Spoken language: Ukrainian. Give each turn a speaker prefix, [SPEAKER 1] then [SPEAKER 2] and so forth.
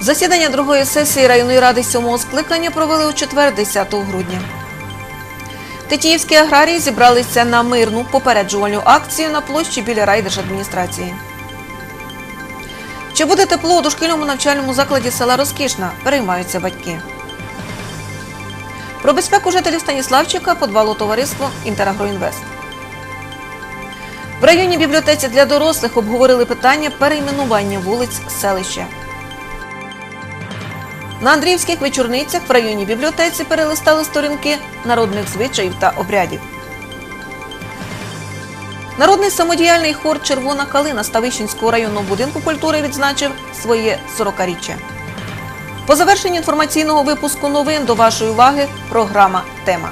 [SPEAKER 1] Засідання другої сесії районної ради сьомого скликання провели у четвер, 10 грудня. Тетіївські аграрії зібралися на мирну попереджувальну акцію на площі біля райдержадміністрації. Чи буде тепло у дошкільному навчальному закладі села Розкішна? Переймаються батьки. Про безпеку жителів Станіславчика подбало товариство Інтерагроінвест. В районній бібліотеці для дорослих обговорили питання перейменування вулиць селища. На Андріївських вечорницях в районній бібліотеці перелистали сторінки народних звичаїв та обрядів. Народний самодіяльний хор Червона калина Ставищенського районного будинку культури відзначив своє 40-річчя. По завершенні інформаційного випуску новин до вашої уваги програма Тема.